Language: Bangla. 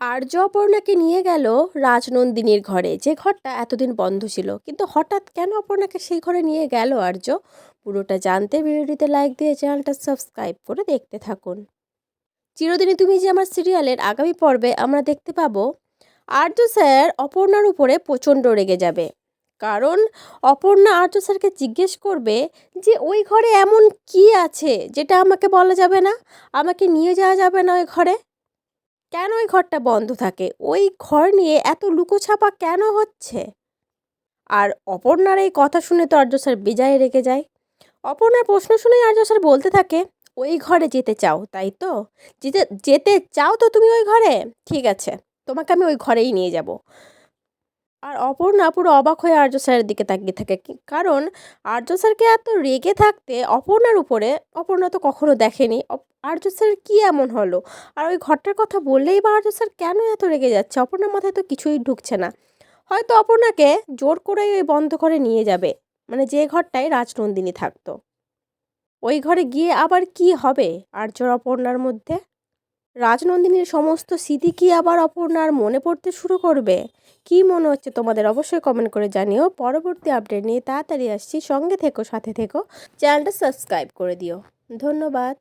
আর্য অপর্ণাকে নিয়ে গেল রাজনন্দিনীর ঘরে। যে ঘরটা এতদিন বন্ধ ছিল। কিন্তু হঠাৎ কেন অপর্ণাকে সেই ঘরে নিয়ে গেল আর্য? পুরোটা জানতে ভিডিওটিতে লাইক দিয়ে চ্যানেলটা সাবস্ক্রাইব করে দেখতে থাকুন। চিরদিনই তুমি যে আমার সিরিয়ালের আগামী পর্বে আমরা দেখতে পাবো, আর্য স্যার অপর্ণার উপরে প্রচণ্ড রেগে যাবে। কারণ অপর্ণা আর্য স্যারকে জিজ্ঞেস করবে যে, ওই ঘরে এমন কি আছে যেটা আমাকে বলা যাবে না? আমাকে নিয়ে যাওয়া যাবে না ওই ঘরে? কেন ওই ঘরটা বন্ধ থাকে? ওই ঘর নিয়ে এত লুকোছাপা কেন হচ্ছে? আর অপর্ণার এই কথা শুনে তো আর্য স্যার বেজায় রেখে যায়। অপর্ণার প্রশ্ন শুনেই আর্য স্যার বলতে থাকে, ওই ঘরে যেতে চাও, তাই তো? যেতে যেতে চাও তো তুমি ওই ঘরে? ঠিক আছে, তোমাকে আমি ওই ঘরেই নিয়ে যাব। আর অপর্ণা পুরো অবাক হয়ে আর্য স্যারের দিকে তাকিয়ে থাকে। কারণ আর্য স্যারকে এত রেগে থাকতে অপর্ণার উপরে, অপর্ণা তো কখনো দেখেনি। আর্য স্যার কী এমন হলো? আর ওই ঘরটার কথা বললেই বা আর্য স্যার কেন এত রেগে যাচ্ছে? অপর্ণার মাথায় তো কিছুই ঢুকছে না। হয়তো অপর্ণাকে জোর করে ওই বন্ধ করে নিয়ে যাবে। মানে যে ঘরটায় রাজনন্দিনী থাকতো। ওই ঘরে গিয়ে আবার কি হবে আর্যর অপর্ণার মধ্যে? রাজনন্দিনীর সমস্ত স্মৃতি কি আবার অপর্ণার মনে পড়তে শুরু করবে? কি মনে হচ্ছে তোমাদের? অবশ্যই কমেন্ট করে জানিও। পরবর্তী আপডেট নিয়ে তাড়াতাড়ি আসছি। সঙ্গে থেকো, সাথে থেকো। চ্যানেলটা সাবস্ক্রাইব করে দিও। ধন্যবাদ।